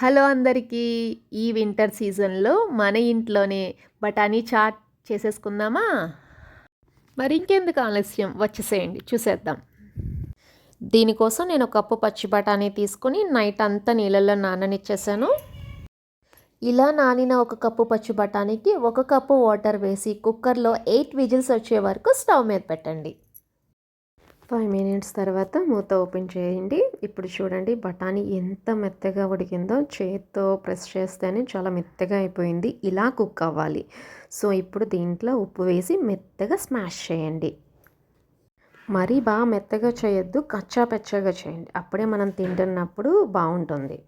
Hello అందరికీ ఈ winter సీజన్లో మన ఇంట్లోనే బఠానీ చాట్ చేసేసుకుందామా? మరి ఇంకెందుకు ఆలస్యం? వచ్చేసేయండి చూసేద్దాం. దీనికోసం నేను ఒక కప్పు పచ్చి బఠానీ తీసుకొని నైట్ అంతా నీళ్ళల్లో నాననిచ్చేసాను. ఇలా నానిన ఒక కప్పు పచ్చి బఠానీకి ఒక కప్పు వాటర్ వేసి కుక్కర్లో ఎయిట్ విజిల్స్ వచ్చే వరకు స్టవ్ మీద పెట్టండి. ఫైవ్ మినిట్స్ తర్వాత మూత ఓపెన్ చేయండి. ఇప్పుడు చూడండి బఠానీ ఎంత మెత్తగా ఉడికిందో చేత్తో ప్రెస్ చేస్తేనే చాలా మెత్తగా అయిపోయింది. ఇలా కుక్ అవ్వాలి. సో ఇప్పుడు దీంట్లో ఉప్పు వేసి మెత్తగా స్మాష్ చేయండి. మరీ బాగా మెత్తగా చేయొద్దు కచ్చాపెచ్చగా చేయండి. అప్పుడే మనం తింటున్నప్పుడు బాగుంటుంది.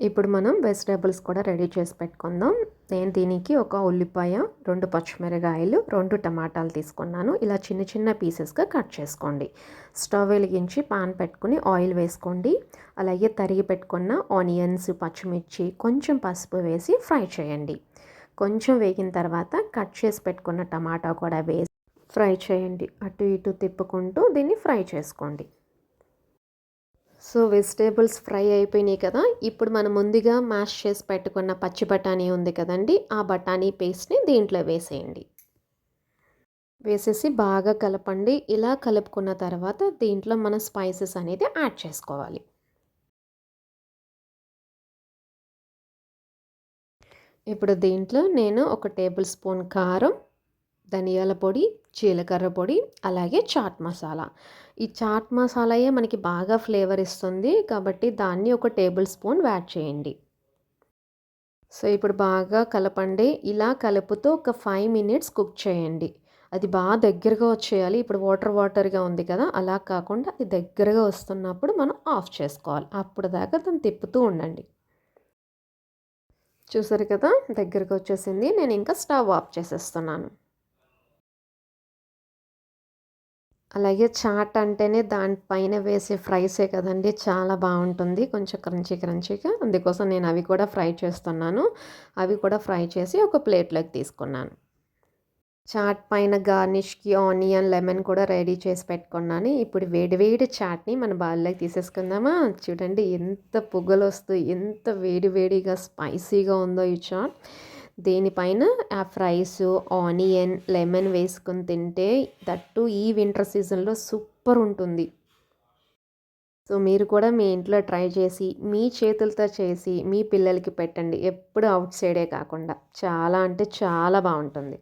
ఇప్పుడు మనం వెజిటేబుల్స్ కూడా రెడీ చేసి పెట్టుకుందాం. నేను దీనికి ఒక ఉల్లిపాయ రెండు పచ్చిమిరకాయలు రెండు టమాటాలు తీసుకున్నాను. ఇలా చిన్న చిన్న పీసెస్గా కట్ చేసుకోండి. స్టవ్ వెలిగించి పాన్ పెట్టుకుని ఆయిల్ వేసుకోండి. అలాగే తరిగి పెట్టుకున్న ఆనియన్స్ పచ్చిమిర్చి కొంచెం పసుపు వేసి ఫ్రై చేయండి. కొంచెం వేగిన తర్వాత కట్ చేసి పెట్టుకున్న టమాటా కూడా వేసి ఫ్రై చేయండి. అటు ఇటు తిప్పుకుంటూ దీన్ని ఫ్రై చేసుకోండి. సో వెజిటేబుల్స్ ఫ్రై అయిపోయినాయి కదా. ఇప్పుడు మనం ముందుగా మ్యాష్ చేసి పెట్టుకున్న పచ్చి బఠానీ ఉంది కదండి. ఆ బఠానీ పేస్ట్ని దీంట్లో వేసేయండి. వేసేసి బాగా కలపండి. ఇలా కలుపుకున్న తర్వాత దీంట్లో మన స్పైసెస్ అనేది యాడ్ చేసుకోవాలి. ఇప్పుడు దీంట్లో నేను ఒక టేబుల్ స్పూన్ కారం ధనియాల పొడి జీలకర్ర పొడి అలాగే చాట్ మసాలా. ఈ చాట్ మసాలాయే మనకి బాగా ఫ్లేవర్ ఇస్తుంది కాబట్టి దాన్ని ఒక టేబుల్ స్పూన్ యాడ్ చేయండి. సో ఇప్పుడు బాగా కలపండి. ఇలా కలుపుతూ ఒక ఫైవ్ మినిట్స్ కుక్ చేయండి. అది బాగా దగ్గరగా వచ్చేయాలి. ఇప్పుడు వాటర్ వాటర్గా ఉంది కదా అలా కాకుండా అది దగ్గరగా వస్తున్నప్పుడు మనం ఆఫ్ చేసుకోవాలి. అప్పుడు దాకా దాన్ని తిప్పుతూ ఉండండి. చూసారు కదా దగ్గరకు వచ్చేసింది. నేను ఇంకా స్టవ్ ఆఫ్ చేసేస్తున్నాను. అలాగే చాట్ అంటేనే దానిపైన వేసే ఫ్రైసే కదండి చాలా బాగుంటుంది. కొంచెం క్రంచీ క్రంచీగా అందుకోసం నేను అవి కూడా ఫ్రై చేస్తున్నాను. అవి కూడా ఫ్రై చేసి ఒక ప్లేట్లోకి తీసుకున్నాను. చాట్ పైన గార్నిష్కి ఆనియన్ లెమన్ కూడా రెడీ చేసి పెట్టుకున్నాను. ఇప్పుడు వేడి వేడి చాట్ని మన బాల్లోకి తీసేసుకుందామా? చూడండి ఎంత పొగలు వస్తూ ఎంత వేడి వేడిగా స్పైసీగా ఉందో ఈ చాట్. దీనిపైన ఆ ఫ్రైస్ ఆనియన్ లెమన్ వేసుకొని తింటే దట్టు ఈ వింటర్ సీజన్లో సూపర్ ఉంటుంది. సో మీరు కూడా మీ ఇంట్లో ట్రై చేసి మీ చేతులతో చేసి మీ పిల్లలకి పెట్టండి. ఎప్పుడు అవుట్ సైడే కాకుండా. చాలా అంటే చాలా బాగుంటుంది.